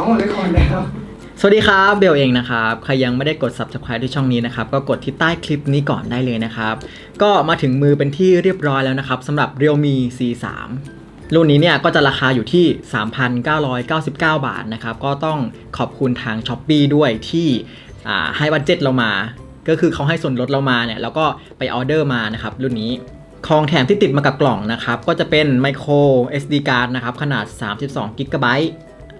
เอาเลยคนแล้วสวัสดีครับเบลเองนะครับใครยังไม่ได้กด subscribe ที่ช่องนี้นะครับก็กดที่ใต้คลิปนี้ก่อนได้เลยนะครับ ก็มาถึงมือเป็นที่เรียบร้อยแล้วนะครับสำหรับ Realme C3 รุ่นนี้เนี่ยก็จะราคาอยู่ที่ 3,999 บาทนะครับก็ต้องขอบคุณทาง s h อ p e e ด้วยที่ให้บัตเจ็ตเรามา ก็คือเขาให้ส่วนลดเรามาเนี่ยแล้วก็ไปออเดอร์มานะครับรุ่นนี้ของแถมที่ติดมากับกล่องนะครับก็จะเป็น micro SD card นะครับขนาด 32 g b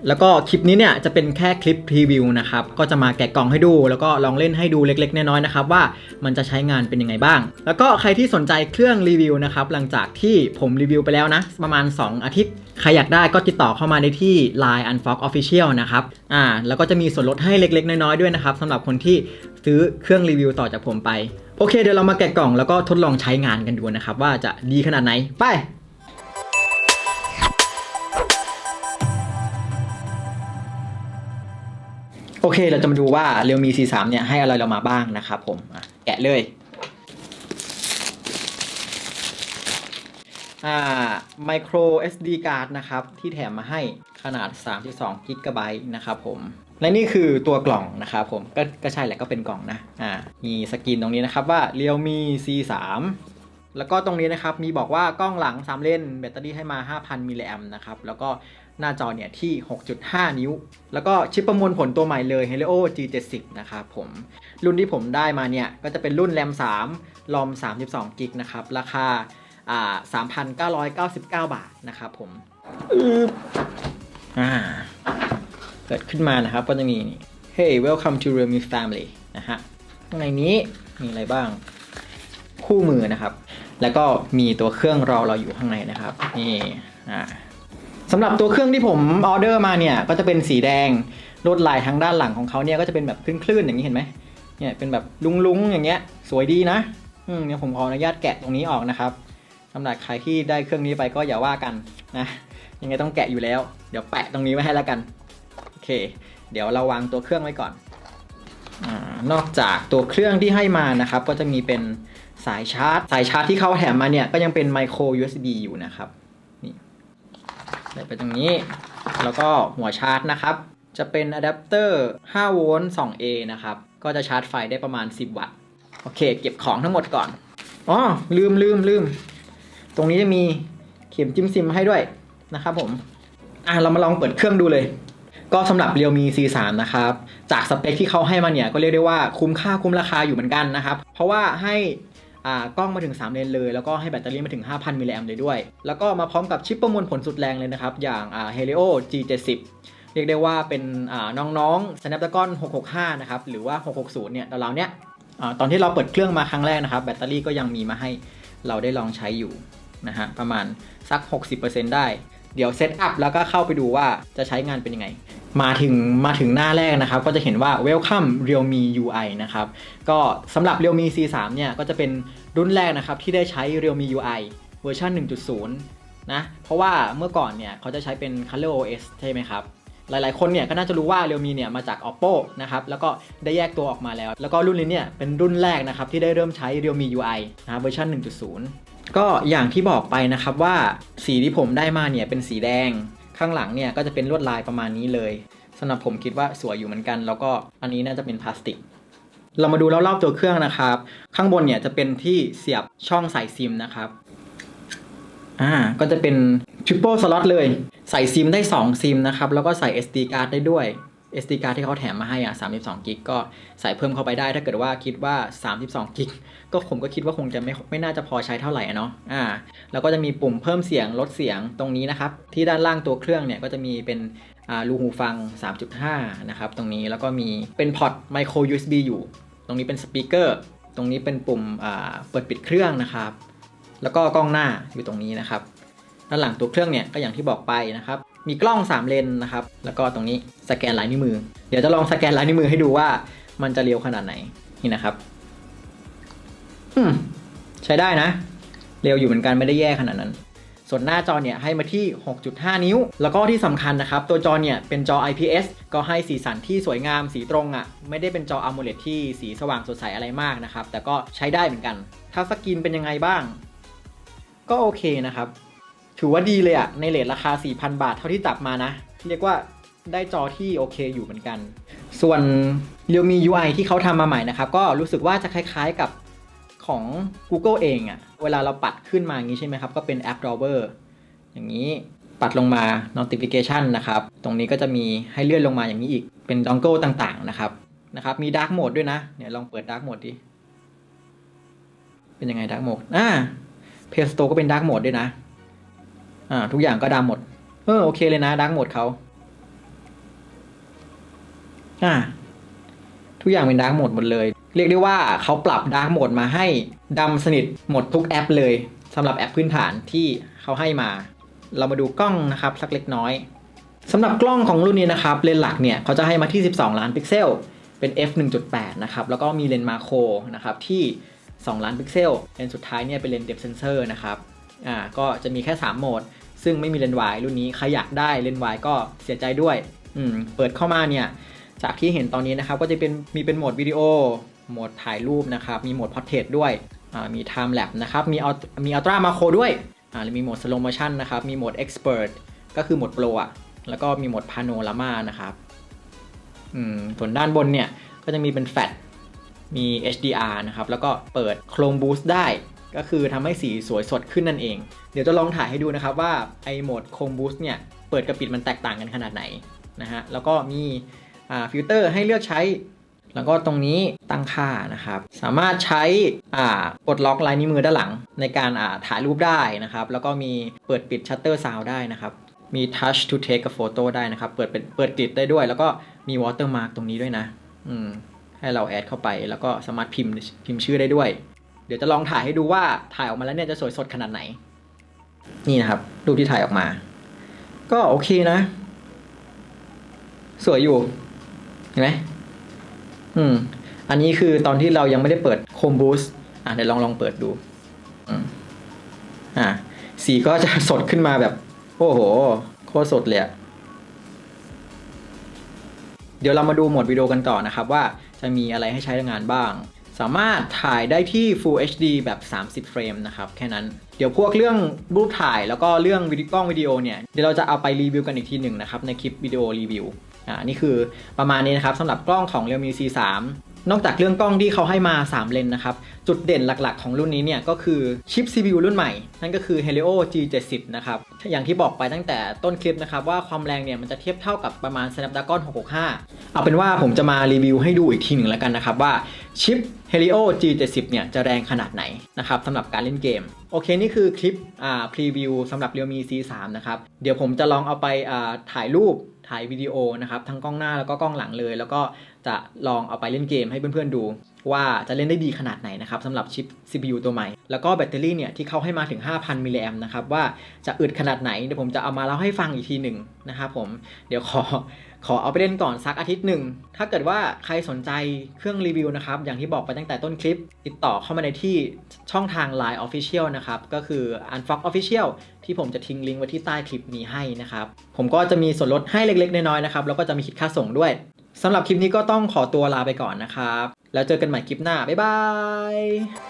แล้วก็คลิปนี้เนี่ยจะเป็นแค่คลิปรีวิวนะครับ ก็จะมาแกะกล่องให้ดู แล้วก็ลองเล่นให้ดูเล็กๆ น้อยๆนะครับว่ามันจะใช้งานเป็นยังไงบ้าง แล้วก็ใครที่สนใจเครื่องรีวิวนะครับหลังจากที่ผมรีวิวไปแล้วนะ ประมาณ 2 อาทิตย์ใครอยากได้ก็ติดต่อเข้ามาได้ที่ Line Unfox Official นะครับ อ่า แล้วก็จะมีส่วนลดให้เล็กๆ น้อยๆ ด้วยนะครับสำหรับคนที่ซื้อเครื่องรีวิวต่อจากผมไป โอเค เดี๋ยวเรามาแกะกล่องแล้วก็ทดลองใช้งานกันดูนะครับ ว่าจะดีขนาดไหน ไป โอเคเราจะมาดูว่า Realme C3 เนี่ยให้อะไรเรามาบ้างนะครับผมแกะเลยอ่า micro SD card นะครับที่แถมมาให้ขนาด 32 g b นะครับผมและนี่คือตัวกล่องนะครับผมก็ก็ใช่แหละก็เป็นกล่องนะอ่ามีสกรีนตรงนี้นะครับว่า Realme C3 แล้วก็ตรงนี้นะครับมีบอกว่ากล้องหลัง 3 เลนแบตเตอรี่ให้มา 5,000 มิลลิแอมนะครับแล้วก็ หน้าจอเนี่ยที่ 6.5 นิ้ว แล้วก็ชิปประมวลผลตัวใหม่เลย Helio G70 นะครับผม รุ่นที่ผมได้มาเนี่ย ก็จะเป็นรุ่น RAM 3 ROM 32 g b นะครับ ราคาอ่า3,999 บาทนะครับผมอ่าเกิดขึ้นมานะครับ ก็จะมีนี่ Hey welcome to Realme family นะฮะข้างในนี้มีอะไรบ้าง คู่มือนะครับ แล้วก็มีตัวเครื่องรอเราอยู่ข้างในนะครับ นี่ อ่า สำหรับตัวเครื่องที่ผมออเดอร์มาเนี่ยก็จะเป็นสีแดงลวดลายทางด้านหลังของเขาเนี่ยก็จะเป็นแบบคลื่นๆอย่างนี้เห็นไหมเนี่ยเป็นแบบลุงๆอย่างเงี้ย สวยดีนะอืมเนี่ยผมขออนุญาตแกะตรงนี้ออกนะครับสำหรับใครที่ได้เครื่องนี้ไปก็อย่าว่ากันนะยังไงต้องแกะอยู่แล้ว เดี๋ยวแปะตรงนี้ไว้ให้แล้วกันโอเค เดี๋ยวเราวางตัวเครื่องไว้ก่อนอนอกจากตัวเครื่องที่ให้มานะครับ ก็จะมีเป็นสายชาร์จ สายชาร์จที่เขาแถมมาเนี่ยก็ยังเป็น micro USB อยู่นะครับนี่ ได้ไปตรงนี้ แล้วก็หัวชาร์จนะครับ จะเป็นอะแดปเตอร์5โวลต์ 2A นะครับ ก็จะชาร์จไฟได้ประมาณ 10 วัตต์ โอเค เก็บของทั้งหมดก่อน อ๋อ ลืมลืมลืม ตรงนี้จะมีเข็มจิ้มซิมให้ด้วยนะครับผม อะ เรามาลองเปิดเครื่องดูเลย ก็สำหรับ Realme C3 นะครับ จากสเปคที่เขาให้มาเนี่ย ก็เรียกได้ว่าคุ้มค่าคุ้มราคาอยู่เหมือนกันนะครับ เพราะว่าให้ กล้องมาถึง 3 เลนเลย แล้วก็ให้แบตเตอรี่มาถึง 5,000 มิลลิแอมเลยด้วย แล้วก็มาพร้อมกับชิปประมวลผลสุดแรงเลยนะครับ อย่างอ่า Helio G70 เรียกได้ว่าเป็นน้องๆ Snapdragon 665 นะครับ หรือว่า 660 เนี่ยเราเนี้ยอตอนที่เราเปิดเครื่องมาครั้งแรกนะครับ แบตเตอรี่ก็ยังมีมาให้เราได้ลองใช้อยู่นะฮะประมาณสัก 60%ได้ เดี๋ยวเซตอัพแล้วก็เข้าไปดูว่าจะใช้งานเป็นยังไง มาถึงมาถึงหน้าแรกนะครับ ก็จะเห็นว่า Welcome Realme UI นะครับ ก็สำหรับ Realme C3 เนี่ยก็จะเป็นรุ่นแรกนะครับ ที่ได้ใช้ Realme UI เวอร์ชัน1.0 นะ เพราะว่าเมื่อก่อนเนี่ยเขาจะใช้เป็น Color OS ใช่ไหมครับ หลายๆคนเนี่ยก็น่าจะรู้ว่า Realme เนี่ยมาจาก Oppo นะครับ แล้วก็ได้แยกตัวออกมาแล้ว แล้วก็รุ่นนี้เนี่ยเป็นรุ่นแรกนะครับที่ได้เริ่มใช้ Realme UI นะครับเวอร์ชัน1.0 ก็อย่างที่บอกไปนะครับว่าสีที่ผมได้มาเนี่ยเป็นสีแดง ข้างหลังเนี่ยก็จะเป็นลวดลายประมาณนี้เลยสำหรับผมคิดว่าสวยอยู่เหมือนกัน แล้วก็อันนี้น่าจะเป็นพลาสติก เรามาดูรอบๆตัวเครื่องนะครับ ข้างบนเนี่ยจะเป็นที่เสียบช่องใส่ซิมนะครับอ่าก็จะเป็นชิปเปิลสล็อตเลย ใส่ซิมได้ 2 ซิมนะครับ แล้วก็ใส่ SD card ได้ด้วย SD card ที่เขาแถมมาให้อะ32กิกก็ใส่เพิ่มเข้าไปได้ ถ้าเกิดว่าคิดว่า 32กิกก็ผมก็คิดว่าคงจะไม่ไม่น่าจะพอใช้เท่าไหร่เนาะอ่าแล้วก็จะมีปุ่มเพิ่มเสียงลดเสียงตรงนี้นะครับที่ด้านล่างตัวเครื่องเนี่ยก็จะมีเป็นอ่ารูหูฟัง 3.5 นะครับ ตรงนี้แล้วก็มีเป็นพอร์ต micro USB อยู่ ตรงนี้เป็นสปีกเกอร์ ตรงนี้เป็นปุ่มอ่าเปิดปิดเครื่องนะครับ แล้วก็กล้องหน้าอยู่ตรงนี้นะครับ ด้านหลังตัวเครื่องเนี่ยก็อย่างที่บอกไปนะครับ มีกล้อง3เลนนะครับ แล้วก็ตรงนี้สแกนลายนิ้วมือ เดี๋ยวจะลองสแกนลายนิ้วมือให้ดูว่ามันจะเร็วขนาดไหนนี่นะครับอืมใช้ได้นะ เร็วอยู่เหมือนกันไม่ได้แย่ขนาดนั้น ส่วนหน้าจอเนี่ยให้มาที่ 6.5 นิ้ว แล้วก็ที่สำคัญนะครับ ตัวจอเนี่ยเป็นจอ IPS ก็ให้สีสันที่สวยงามสีตรงอะ่ะ ไม่ได้เป็นจอ AMOLED ที่สีสว่างสดใสอะไรมากนะครับ แต่ก็ใช้ได้เหมือนกัน ถ้าสกรีนเป็นยังไงบ้าง ก็โอเคนะครับ ถือว่าดีเลยอะในเลทราคา 4,000 บาทเท่าที่จับมานะ เรียกว่าได้จอที่โอเคอยู่เหมือนกัน ส่วน Realme UI ที่เขาทำมาใหม่นะครับ ก็รู้สึกว่าจะคล้ายๆกับของ Google เองอะเวลาเราปัดขึ้นมาอย่างนี้ใช่ไหมครับ ก็เป็น App Drawer อย่างนี้ปัดลงมา notification นะครับ ตรงนี้ก็จะมีให้เลื่อนลงมาอย่างนี้อีก เป็น dongle ต่างๆนะครับนะครับ มี dark mode ด้วยนะ เนี่ยลองเปิด dark mode ดิ เป็นยังไง dark mode อ่า Play Store ก็เป็น dark mode ด้วยนะ อ่าทุกอย่างก็ดำหมด เออโอเคเลยนะ dark mode เขาอ่าทุกอย่างเป็น dark mode หมดเลย เรียกได้ว่าเขาปรับ dark mode มาให้ดำสนิทหมดทุกแอปเลยสำหรับแอปพื้นฐานที่เขาให้มา เรามาดูกล้องนะครับสักเล็กน้อยสำหรับกล้องของรุ่นนี้นะครับเลนส์หลักเนี่ยเขาจะให้มาที่ 12 ล้านพิกเซล เป็น f 1.8นะครับแล้วก็มีเลนส์มาโครนะครับที่ 2 ล้านพิกเซลเลนส์สุดท้ายเนี่ยเป็นเลนส์เด p เซนเซอร์นะครับอ่าก็จะมีแค่ 3 โหมด ซึ่งไม่มีเลนส์วายรุ่นนี้ใครอยากได้เลนส์วายก็เสียใจด้วย อืมเปิดเข้ามาเนี่ย จากที่เห็นตอนนี้นะครับ ก็จะเป็นมีเป็นโหมดวิดีโอโหมดถ่ายรูปนะครับ มีโหมดพอร์เทรตด้วยมี time lapse นะครับ มีเอามีอัลตรามาโครด้วยอ่ามีโหมด slow motion นะครับ มีโหมด expert ก็คือโหมดโปรอะ แล้วก็มีโหมด panorama นะครับ อืม ส่วนด้านบนเนี่ย ก็จะมีเป็นแฟลชมี HDR นะครับ แล้วก็เปิด Chrome Boost ได้ ก็คือทำให้สีสวยสดขึ้นนั่นเอง เดี๋ยวจะลองถ่ายให้ดูนะครับว่าไอโหมด Chrome Boost เนี่ยเปิดกับปิดมันแตกต่างกันขนาดไหนนะฮะแล้วก็มีฟิลเตอร์ให้เลือกใช้ แล้วก็ตรงนี้ตั้งค่านะครับ สามารถใช้อ่าปลดล็อกลายนิ้วมือด้านหลัง ในการาถ่ายรูปได้นะครับ แล้วก็มีเปิดปิดชัตเตอร์ซาวได้นะครับมี touch to take a photo ได้นะครับ เปิดเป็นเปิดติดได้ด้วย แล้วก็มี watermark ตรงนี้ด้วยนะ อืม ให้เราแอดเข้าไป แล้วก็สามารถพิมพ์พิมพ์ชื่อได้ด้วย ดี๋ยวจะลองถ่ายให้ดูว่าถ่ายออกมาแล้วเนี่ยจะสวยสดขนาดไหน นี่นะครับ รูปที่ถ่ายออกมา ก็โอเคนะ สวยอยู่ เห็นไหมอืม อันนี้คือตอนที่เรายังไม่ได้เปิด Chrome Boost อะเดี๋ยวลองลองเปิดดูอะสีก็จะสดขึ้นมาแบบ โอ้โห โคตรสดเลยอะเดี๋ยวเรามาดูหมดวิดีโอกันต่อนะครับ ว่าจะมีอะไรให้ใช้งานบ้าง สามารถถ่ายได้ที่ Full HD แบบ 30 เฟรมนะครับ แค่นั้น เดี๋ยวพวกเรื่องรูปถ่ายแล้วก็เรื่องวิดีโอกล้องวิดีโอเนี่ย เดี๋ยวเราจะเอาไปรีวิวกันอีกทีหนึ่งนะครับ ในคลิปวิดีโอรีวิว อ่า นี่คือประมาณนี้นะครับสำหรับกล้องของ Realme C3 นอกจากเรื่องกล้องที่เขาให้มา 3 เลนนะครับ จุดเด่นหลักๆ ของรุ่นนี้เนี่ยก็คือชิป CPU รุ่นใหม่ นั่นก็คือ Helio G70 นะครับ อย่างที่บอกไปตั้งแต่ต้นคลิปนะครับว่าความแรงเนี่ยมันจะเทียบเท่ากับประมาณ Snapdragon 665 เอาเป็นว่าผมจะมารีวิวให้ดูอีกทีหนึ่งแล้วกันนะครับว่าชิป Helio G70 เนี่ยจะแรงขนาดไหนนะครับสำหรับการเล่นเกม โอเค นี่คือคลิปอ่าพรีวิวสำหรับ Realme C3 นะครับเดี๋ยวผมจะลองเอาไปอ่าถ่ายรูป ถ่ายวิดีโอนะครับทั้งกล้องหน้าแล้วก็กล้องหลังเลย แล้วก็จะลองเอาไปเล่นเกมให้เพื่อนๆดู ว่าจะเล่นได้ดีขนาดไหนนะครับสำหรับชิป CPU ตัวใหม่ แล้วก็แบตเตอรี่เนี่ยที่เขาให้มาถึง 5,000 มิลลิแอมนะครับว่าจะอึดขนาดไหน เดี๋ยวผมจะเอามาเล่าให้ฟังอีกทีหนึ่งนะครับผมเดี๋ยวขอขอเอาไปเล่นก่อนสักอาทิตย์หนึ่ง ถ้าเกิดว่าใครสนใจเครื่องรีวิวนะครับ อย่างที่บอกไปตั้งแต่ต้นคลิป ติดต่อเข้ามาในที่ช่องทาง Line Official นะครับ ก็คือ Unfox Official ที่ผมจะทิ้งลิงก์ไว้ที่ใต้คลิปนี้ให้นะครับ ผมก็จะมีส่วนลดให้เล็กๆ น้อยๆนะครับ แล้วก็จะมีคิดค่าส่งด้วยสำหรับคลิปนี้ก็ต้องขอตัวลาไปก่อนนะครับ แล้วเจอกันใหม่คลิปหน้า บ๊ายบาย